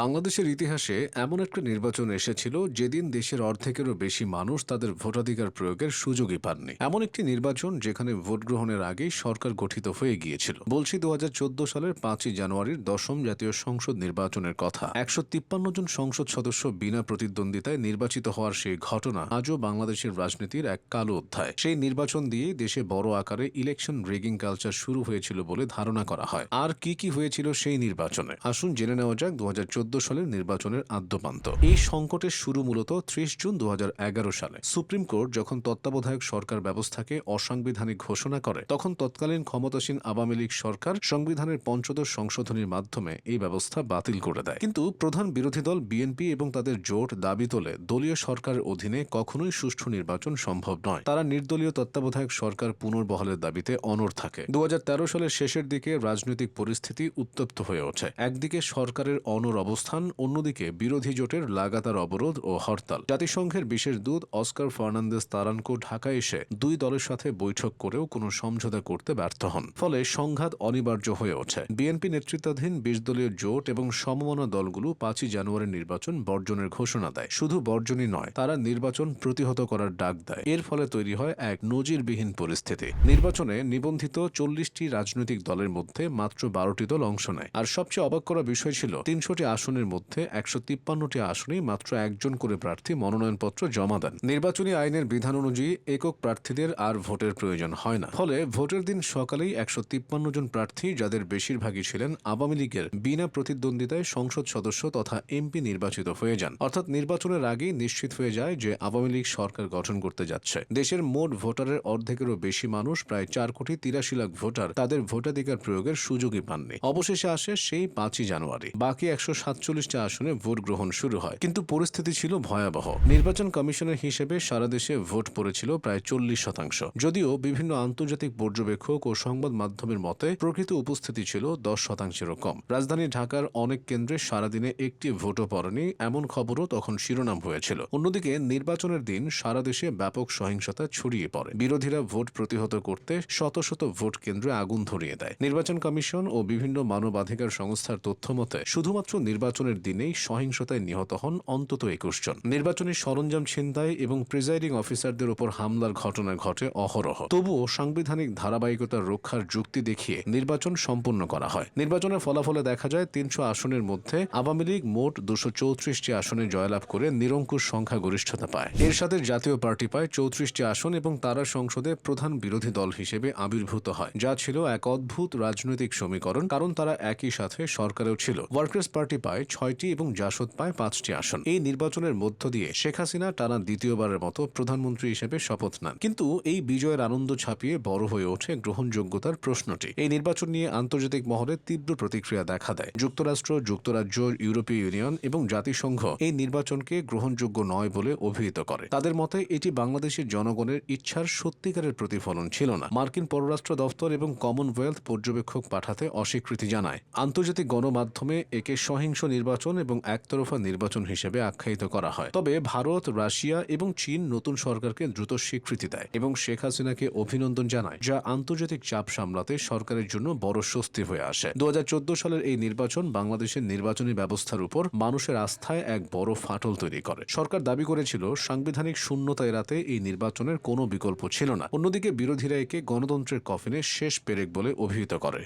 বাংলাদেশের ইতিহাসে এমন একটা নির্বাচন এসেছিল যেদিন দেশের অর্ধেকেরও বেশি মানুষ তাদের ভোটাধিকার প্রয়োগের সুযোগই পাননি। এমন একটি নির্বাচন যেখানে ভোট গ্রহণের আগেই সরকার গঠিত হয়ে গিয়েছিল। বলছি দুহাজার চোদ্দ সালের পাঁচই জানুয়ারির দশম জাতীয় সংসদ নির্বাচনের কথা। একশো তিপ্পান্ন জন সংসদ সদস্য বিনা প্রতিদ্বন্দ্বিতায় নির্বাচিত হওয়ার সেই ঘটনা আজও বাংলাদেশের রাজনীতির এক কালো অধ্যায়। সেই নির্বাচন দিয়ে দেশে বড় আকারে ইলেকশন রেগিং কালচার শুরু হয়েছিল বলে ধারণা করা হয়। আর কি কি হয়েছিল সেই নির্বাচনে? আসুন জেনে নেওয়া যাক দু হাজার চোদ্দ সালের নির্বাচনের আদ্যপান্ত। এই সংকটের শুরু মূলত ত্রিশ জুন দু হাজার এগারো সালে। সুপ্রিম কোর্ট যখন তত্ত্বাবধায়ক সরকার ব্যবস্থাকে অসাংবিধানিক ঘোষণা করে, তখন তৎকালীন ক্ষমতাসীন আওয়ামী লীগ সরকার সংবিধানের পঞ্চদশ সংশোধনীর মাধ্যমে এই ব্যবস্থা বাতিল করে দেয়। কিন্তু প্রধান বিরোধী দল বিএনপি এবং তাদের জোট দাবি তোলে, দলীয় সরকারের অধীনে কখনোই সুষ্ঠু নির্বাচন সম্ভব নয়। তারা নির্দলীয় তত্ত্বাবধায়ক সরকার পুনর্বহালের দাবিতে অনড় থাকে। দু হাজার তেরো সালের শেষের দিকে রাজনৈতিক পরিস্থিতি উত্তপ্ত হয়ে ওঠে। একদিকে সরকারের অনর অবস্থান, অন্যদিকে বিরোধী জোটের লাগাতার অবরোধ ও হরতাল। জাতিসংঘের বিশেষ দূত অস্কার ফার্নান্দেস তারানকো ঢাকায় এসে দুই দলের সাথে বৈঠক করেও কোনো সমঝোতা করতে ব্যর্থ হন। ফলে সংঘাত অনিবার্য হয়ে ওঠে। বিএনপি নেতৃত্বাধীন বিশ দলীয় জোট এবং সমমনা দলগুলো পাঁচই জানুয়ারির নির্বাচন বর্জনের ঘোষণা দেয়। শুধু বর্জনই নয়, তারা নির্বাচন প্রতিহত করার ডাক দেয়। এর ফলে তৈরি হয় এক নজিরবিহীন পরিস্থিতি। নির্বাচনে নিবন্ধিত চল্লিশটি রাজনৈতিক দলের মধ্যে মাত্র বারোটি দল অংশ নেয়। আর সবচেয়ে অবাক করা বিষয় ছিল, তিনশোটি আসনের মধ্যে একশো তিপ্পান্নটি আসনেই মাত্র একজন করে প্রার্থী মনোনয়নপত্র জমা দেন। নির্বাচনী আইনের বিধান অনুযায়ী একক প্রার্থীদের আর ভোটের প্রয়োজন হয় না। ফলে ভোটের দিন সকালেই একশো তিপ্পান্ন জন প্রার্থী, যাদের বেশিরভাগই ছিলেন আওয়ামী লীগের, বিনা প্রতিদ্বন্দ্বিতায় সংসদ সদস্য তথা এমপি নির্বাচিত হয়ে যান। অর্থাৎ নির্বাচনের আগেই নিশ্চিত হয়ে যায় যে আওয়ামী লীগ সরকার গঠন করতে যাচ্ছে। দেশের মোট ভোটারের অর্ধেকেরও বেশি মানুষ, প্রায় চার কোটি তিরাশি লাখ ভোটার, তাদের ভোটাধিকার প্রয়োগের সুযোগই পাননি। অবশেষে আসে সেই পাঁচই জানুয়ারি। বাকি একশো সাতচল্লিশটা আসনে ভোট গ্রহণ শুরু হয়। কিন্তু পরিস্থিতি ছিল ভয়াবহ। নির্বাচন কমিশনের হিসেবে সারা দেশে ভোট পড়েছিল প্রায় চল্লিশ শতাংশ। যদিও বিভিন্ন আন্তর্জাতিক পর্যবেক্ষক ও সংবাদ মাধ্যমের মতে, প্রকৃত উপস্থিতি ছিল দশ শতাংশেরও কম। রাজধানী ঢাকার অনেক কেন্দ্রে সারাদিনে একটি ভোটও পড়েনি, এমন খবরও তখন শিরোনাম হয়েছিল। অন্যদিকে নির্বাচনের দিন সারা দেশে ব্যাপক সহিংসতা ছড়িয়ে পড়ে। বিরোধীরা ভোট প্রতিহত করতে শত শত ভোট কেন্দ্রে আগুন ধরিয়ে দেয়। নির্বাচন কমিশন ও বিভিন্ন মানবাধিকার সংস্থার তথ্য মতে, শুধুমাত্র নির্বাচনের দিনেই সহিংসতায় নিহত হন অন্তত একুশ জন। নির্বাচনী সরঞ্জাম ছিনতাই এবং প্রিজাইডিং অফিসারদের উপর হামলার ঘটনা ঘটে অহরহ। তবুও সাংবিধানিক ধারাবাহিকতা রক্ষার যুক্তি দেখিয়ে নির্বাচন সম্পন্ন করা হয়। নির্বাচনের ফলাফলে দেখা যায়, তিনশো আসনের মধ্যে আওয়ামী লীগ মোট দুশো চৌত্রিশটি আসনে জয়লাভ করে নিরঙ্কুশ সংখ্যাগরিষ্ঠতা পায়। এর সাথে জাতীয় পার্টি পায় চৌত্রিশটি আসন এবং তারা সংসদে প্রধান বিরোধী দল হিসেবে আবির্ভূত হয়, যা ছিল এক অদ্ভুত রাজনৈতিক সমীকরণ, কারণ তারা একই সাথে সরকারেও ছিল। ওয়ার্কার্স পার্টি পায়, ছয়টি এবং জাসদ পায় পাঁচটি আসন। এই নির্বাচনের মধ্য দিয়ে শেখ হাসিনা টানা দ্বিতীয়বারের মতো প্রধানমন্ত্রী হিসেবে শপথ নেন। কিন্তু এই বিজয়ের আনন্দ ছাপিয়ে বড় হয়ে ওঠে গ্রহণযোগ্যতার প্রশ্নটি। এই নির্বাচন নিয়ে আন্তর্জাতিক মহলে তীব্র প্রতিক্রিয়া দেখা দেয়। যুক্তরাষ্ট্র, যুক্তরাজ্য, ইউরোপীয় ইউনিয়ন এবং জাতিসংঘ এই নির্বাচনকে গ্রহণযোগ্য নয় বলে অভিহিত করে। তাদের মতে, এটি বাংলাদেশের জনগণের ইচ্ছার সত্যিকারের প্রতিফলন ছিল না। মার্কিন পররাষ্ট্র দফতর এবং কমনওয়েলথ পর্যবেক্ষক পাঠাতে অস্বীকৃতি জানায়। আন্তর্জাতিক গণমাধ্যমে একে সহিংস নির্বাচন এবং একতরফা নির্বাচন হিসেবে আখ্যায়িত করা হয়। তবে ভারত, রাশিয়া এবং চীন নতুন সরকারকে দ্রুত স্বীকৃতি দেয় এবং শেখ হাসিনাকে অভিনন্দন জানায়, যা আন্তর্জাতিক চাপ সামলাতে সরকারের জন্য বড় স্বস্তি হয়ে আসে। দু হাজার চোদ্দ সালের এই নির্বাচন বাংলাদেশের নির্বাচনী ব্যবস্থার উপর মানুষের আস্থায় এক বড় ফাটল তৈরি করে। সরকার দাবি করেছিল, সাংবিধানিক শূন্যতা এড়াতে এই নির্বাচনের কোনো বিকল্প ছিল না। অন্যদিকে বিরোধীরা একে গণতন্ত্রের কফিনে শেষ পেরেক বলে অভিহিত করে।